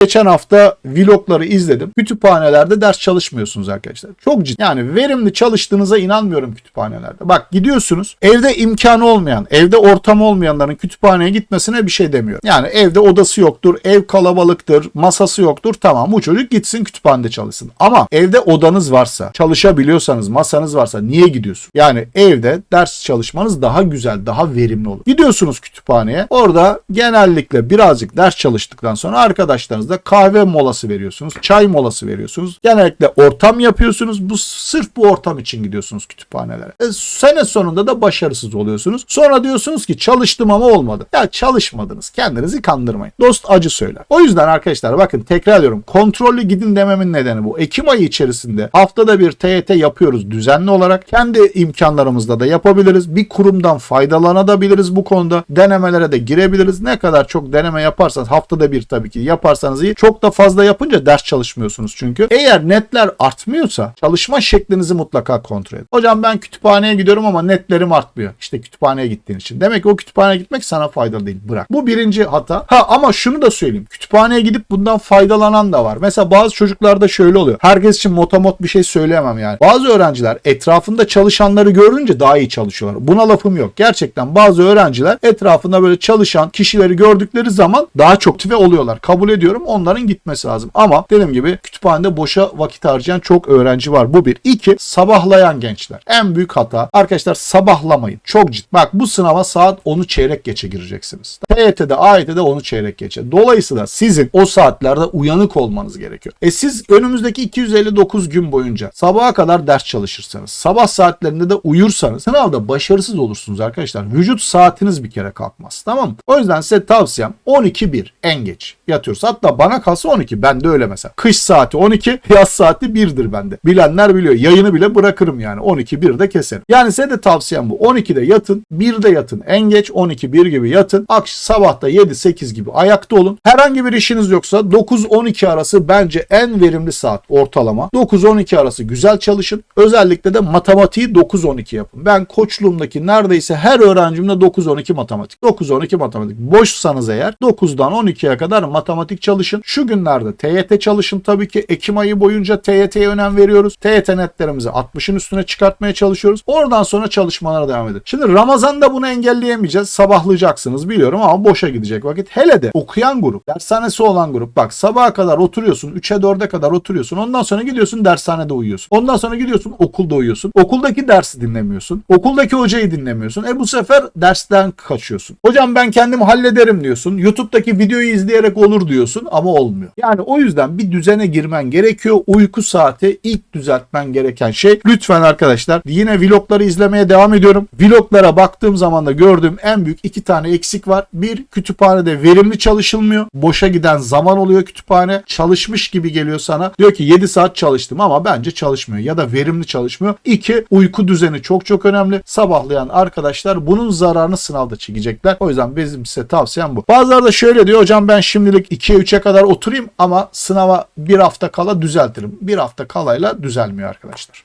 Geçen hafta vlogları izledim. Kütüphanelerde ders çalışmıyorsunuz arkadaşlar. Çok ciddi. Yani verimli çalıştığınıza inanmıyorum kütüphanelerde. Bak gidiyorsunuz evde imkanı olmayan, evde ortamı olmayanların kütüphaneye gitmesine bir şey demiyorum. Yani evde odası yoktur, ev kalabalıktır, masası yoktur. Tamam bu çocuk gitsin kütüphanede çalışsın. Ama evde odanız varsa, çalışabiliyorsanız, masanız varsa niye gidiyorsun? Yani evde ders çalışmanız daha güzel, daha verimli olur. Gidiyorsunuz kütüphaneye. Orada genellikle birazcık ders çalıştıktan sonra arkadaşlarınızla kahve molası veriyorsunuz, çay molası veriyorsunuz. Genellikle ortam yapıyorsunuz. Bu sırf bu ortam için gidiyorsunuz kütüphanelere. E, sene sonunda da başarısız oluyorsunuz. Sonra diyorsunuz ki çalıştım ama olmadı. Ya çalışmadınız. Kendinizi kandırmayın. Dost acı söyler. O yüzden arkadaşlar bakın tekrar ediyorum. Kontrollü gidin dememin nedeni bu. Ekim ayı içerisinde haftada bir TYT yapıyoruz düzenli olarak. Kendi imkanlarımızla da yapabiliriz. Bir kurumdan faydalanabiliriz bu konuda. Denemelere de girebiliriz. Ne kadar çok deneme yaparsanız haftada bir tabii ki yaparsanız iyi. Çok da fazla yapınca ders çalışmıyorsunuz çünkü. Eğer netler artmıyorsa çalışma şeklinizi mutlaka kontrol edin. Hocam ben kütüphaneye gidiyorum ama netlerim artmıyor. İşte kütüphaneye gittiğin için. Demek ki o kütüphaneye gitmek sana faydalı değil. Bırak. Bu birinci hata. Ha ama şunu da söyleyeyim. Kütüphaneye gidip bundan faydalanan da var. Mesela bazı çocuklarda şöyle oluyor. Herkes için motomot bir şey söyleyemem yani. Bazı öğrenciler etrafında çalışanları görünce daha iyi çalışıyorlar. Buna lafım yok. Gerçekten bazı öğrenciler etrafında böyle çalışan kişileri gördükleri zaman daha çok motive oluyorlar. Kabul ediyorum. Onların gitmesi lazım. Ama dediğim gibi kütüphanede boşa vakit harcayan çok öğrenci var. Bu bir. İki, sabahlayan gençler. En büyük hata. Arkadaşlar sabahlamayın. Çok ciddi. Bak bu sınava saat 10'u çeyrek geçe gireceksiniz. TYT'de, AYT'de 10'u çeyrek geçe. Dolayısıyla sizin o saatlerde uyanık olmanız gerekiyor. E siz önümüzdeki 259 gün boyunca sabaha kadar ders çalışırsanız, sabah saatlerinde de uyursanız sınavda başarısız olursunuz arkadaşlar. Vücut saatiniz bir kere kalkmaz. Tamam mı? O yüzden size tavsiyem 12-1 en geç yatıyoruz. Hatta bana kalsa 12. Ben de öyle mesela. Kış saati 12, yaz saati 1'dir bende. Bilenler biliyor. Yayını bile bırakırım yani. 12 1'de keserim. Yani size de tavsiyem bu. 12'de yatın, 1'de yatın. En geç 12 1 gibi yatın. Akşam sabahta 7 8 gibi ayakta olun. Herhangi bir işiniz yoksa 9 12 arası bence en verimli saat ortalama. 9 12 arası güzel çalışın. Özellikle de matematiği 9 12 yapın. Ben koçluğumdaki neredeyse her öğrencimde 9 12 matematik. 9 12 matematik. Boşsanız eğer 9'dan 12'ye kadar matematik çalışın. Şu günlerde TYT çalışın tabii ki. Ekim ayı boyunca TYT'ye önem veriyoruz. TYT netlerimizi 60'ın üstüne çıkartmaya çalışıyoruz. Oradan sonra çalışmalara devam edin. Şimdi Ramazan'da bunu engelleyemeyeceğiz. Sabahlayacaksınız biliyorum ama boşa gidecek vakit. Hele de okuyan grup, dershanesi olan grup. Bak sabaha kadar oturuyorsun. 3'e 4'e kadar oturuyorsun. Ondan sonra gidiyorsun dershanede uyuyorsun. Ondan sonra gidiyorsun okulda uyuyorsun. Okuldaki dersi dinlemiyorsun. Okuldaki hocayı dinlemiyorsun. E bu sefer dersten kaçıyorsun. Hocam ben kendim hallederim diyorsun. YouTube'daki videoyu izleyerek olur diyorsun ama olmuyor. Yani o yüzden bir düzene girmen gerekiyor. Uyku saati ilk düzeltmen gereken şey. Lütfen arkadaşlar yine vlogları izlemeye devam ediyorum. Vloglara baktığım zaman da gördüğüm en büyük iki tane eksik var. Bir kütüphanede verimli çalışılmıyor. Boşa giden zaman oluyor kütüphane. Çalışmış gibi geliyor sana. Diyor ki 7 saat çalıştım ama bence çalışmıyor ya da verimli çalışmıyor. İki uyku düzeni çok çok önemli. Sabahlayan arkadaşlar bunun zararını sınavda çekecekler. O yüzden bizim size tavsiyem bu. Bazıları da şöyle diyor hocam ben şimdilik 2'ye 3'e kadar oturayım ama sınava bir hafta kala düzeltirim. Bir hafta kalayla düzelmiyor arkadaşlar.